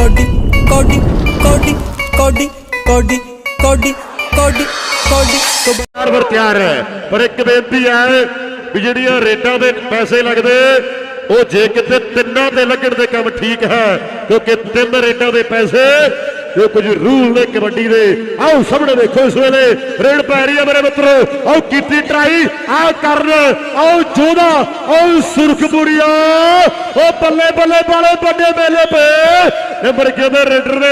Cody ਕੋਡੀ ਕੋਡੀ ਕੋਡੀ ਕੋਡੀ ਕੋਡੀ ਕੋਡੀ ਕੋਡੀ। ਤਿਆਰ ਵਰ ਤਿਆਰ ਹੈ, ਪਰ ਇੱਕ ਬੇਨਤੀ ਹੈ ਵੀ ਜਿਹੜੀਆਂ ਰੇਟਾਂ ਦੇ ਪੈਸੇ ਲੱਗਦੇ, ਉਹ ਜੇ ਕਿਤੇ ਤਿੰਨਾਂ ਤੇ ਲੱਗਣ ਦੇ ਕੰਮ ਠੀਕ ਹੈ, ਕਿਉਂਕਿ ਤਿੰਨ ਰੇਟਾਂ ਦੇ ਪੈਸੇ ਜੋ ਕੁਝ ਰੂਲ ਨੇ ਕਬੱਡੀ ਦੇ। ਆਓ ਸਾਹਮਣੇ ਦੇਖੋ ਇਸ ਵੇਲੇ ਰੇਡ ਪੈ ਰਹੀ ਹੈ ਮੇਰੇ ਮਿੱਤਰੋ। ਆਓ ਕੀਤੀ ਟਰਾਈ ਆਓ ਕਰਨ, ਆਓ ਜੋਦਾ ਆਓ ਸੁਰਖਪੁਰੀਆ ਉਹ ਬੱਲੇ ਬੱਲੇ ਬਾਲੇ ਵੱਡੇ ਮੇਲੇ ਪਏ ਨੰਬਰ ਕਿਹਦੇ ਰੇਡਰ ਨੇ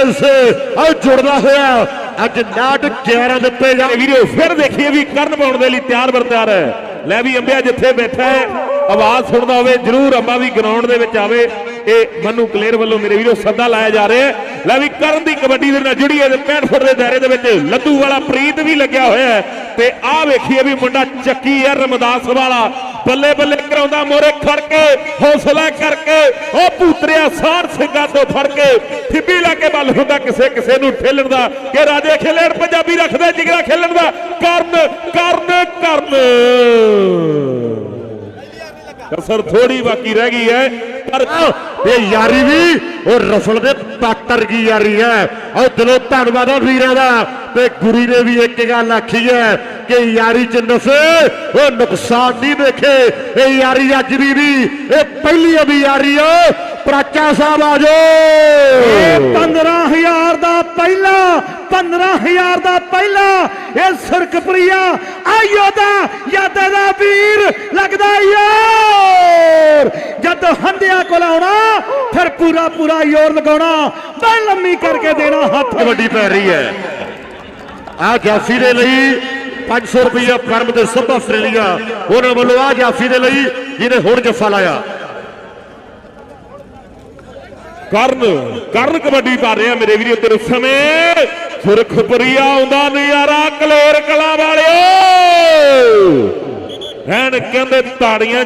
ਆਓ ਜੁੜਦਾ ਹੋਇਆ, ਅੱਜ 9 11 ਦਿੱਤੇ ਜਾ ਵੀਡੀਓ ਫਿਰ ਦੇਖੀਏ ਵੀ ਕਰਨ ਪਾਉਣ ਦੇ ਲਈ ਤਿਆਰ ਬਰ ਤਿਆਰ ਹੈ। ਲੈ ਵੀ ਅੰਬਿਆ ਜਿੱਥੇ ਬੈਠਾ ਹੈ, ਆਵਾਜ਼ ਸੁਣਦਾ ਹੋਵੇ, ਜਰੂਰ ਅੰਬਾ ਵੀ ਗਰਾਊਂਡ ਦੇ ਵਿੱਚ ਆਵੇ। ਇਹ ਮਨੂ ਕਲੇਰ ਵੱਲੋਂ ਮੇਰੇ ਵੀਰੋ ਸੱਦਾ ਲਾਇਆ ਜਾ ਰਿਹਾ ਹੈ। ਲੈ ਵੀ ਕਰਨ ਦੀ ਕਬੱਡੀ ਦੇ ਨਾਲ ਜੁੜੀ ਹੈ 65 ਫੁੱਟ ਦੇ ਦਾਇਰੇ ਦੇ ਵਿੱਚ ਲੱਦੂ ਵਾਲਾ ਪ੍ਰੀਤ ਵੀ ਲੱਗਿਆ ਹੋਇਆ ਹੈ। ਤੇ ਆਹ ਵੇਖੀਏ ਵੀ ਮੁੰਡਾ ਚੱਕੀ ਹੈ ਰਮਦਾਸ ਵਾਲਾ। ਬੱਲੇ ਬੱਲੇ ਕਰਾਉਂਦਾ ਮੋਰੇ ਖੜ ਕੇ, ਹੌਸਲਾ ਕਰਕੇ, ਉਹ ਪੂਤਰਿਆ ਸਾਰ ਸਿੰਘਾਂ ਤੋਂ ਫੜ ਕੇ ਠਿੱਬੀ ਲਾ ਕੇ ਬੱਲ ਹੁੰਦਾ ਕਿਸੇ ਕਿਸੇ ਨੂੰ ਠੇਲਣ ਦਾ। ਕਿ ਰਾਜੇ ਖੇਲਣ ਪੰਜਾਬੀ ਰੱਖਦਾ, ਜਿਗਰਾ ਖੇਲਣ ਦਾ। ਕਰਨ ਕਰਨ ਕਰਨ। ਕਸਰ ਥੋੜੀ ਬਾਕੀ ਰਹਿ ਗਈ ਹੈ, ਪਰ ਇਹ ਯਾਰੀ ਵੀ ਉਹ ਰਸਲ ਦੇ ਪਾਟਰ ਕੀ ਯਾਰੀ ਹੈ ਉਹ ਦਿਲੋਂ ਧੰਨਵਾਦ ਆ ਵੀਰਾਂ ਦਾ ਤੇ ਗੁਰੀ ਨੇ ਵੀ ਇੱਕ ਗੱਲ ਆਖੀ ਹੈ ਕਿ ਯਾਰੀ ਚ ਨਸੇ ਉਹ ਨੁਕਸਾਨ ਨਹੀਂ ਦੇਖੇ ਇਹ ਯਾਰੀ ਅੱਜ ਵੀ ਨਹੀਂ ਇਹ ਪਹਿਲੀ ਵੀ ਯਾਰੀ ਆ ਪ੍ਰਾਚਾ ਸਾਹਿਬ ਆ ਜਾਓ 15000 ਦਾ ਪਹਿਲਾ 15000 ਦਾ ਪਹਿਲਾ ਇਹ ਸਰਕਪ੍ਰਿਆ ਆਇਓ ਦਾ ਯਾਦ ਦਾ ਵੀਰ ਲੱਗਦਾ ਯਾਰ ਜਦ ਹੰਡਿਆ ਕੋਲ ਆਉਣਾ ਫਿਰ ਪੂਰਾ ਪੂਰਾ ਯੋਰ ਲਗਾਉਣਾ। ਮੈਂ ਲੰਮੀ ਕਰਕੇ ਦੇਣਾ ਹੱਥ। ਕਬੱਡੀ ਪੈ ਰਹੀ ਹੈ। ਆ ਜਾਫੀ ਦੇ ਲਈ 500 ਰੁਪਇਆ ਫਰਮ ਦੇ ਸਭ ਆਸਟ੍ਰੇਲੀਆ ਉਹਨਾਂ ਵੱਲੋਂ ਆ ਜਾਫੀ ਦੇ ਲਈ ਜਿਹਨੇ ਹੁਣ ਜੱਫਾ ਲਾਇਆ। ਕਰਨ ਕਰਨ ਕਬੱਡੀ ਪਾ ਰਿਹਾ ਮੇਰੇ ਵੀਰੇ ਤੇਰੇ ਸਮੇਂ ਸੁਰਖਪੁਰੀਆ ਆਉਂਦਾ ਨਜ਼ਾਰਾ ਕਲੇਰ ਕਲਾ ਵਾਲਿਓ। ਐਨ ਕਹਿੰਦੇ ਤਾੜੀਆਂ